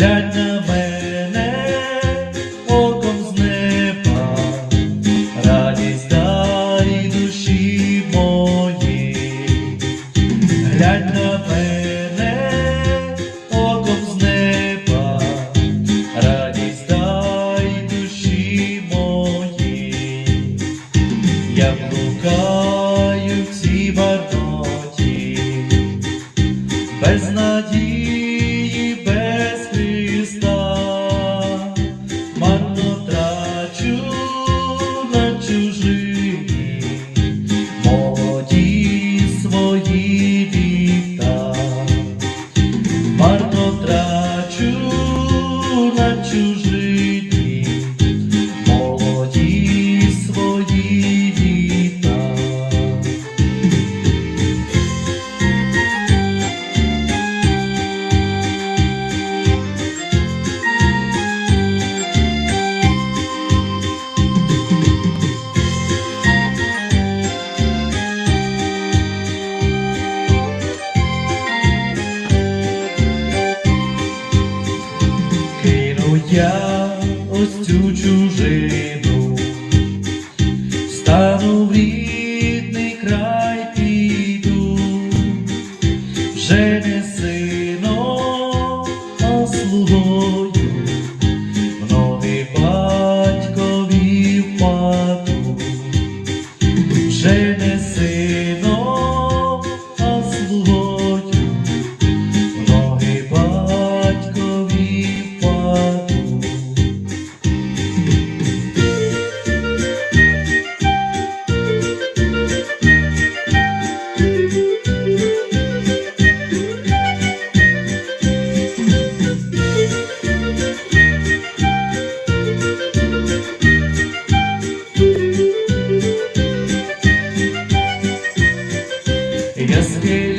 глянь на мене оком з неба, радість дай душі мої, глянь на мене оком з неба, радість дай душі мої, я блукаю в цій барноті, без надії. я ось цю чужу. Yes.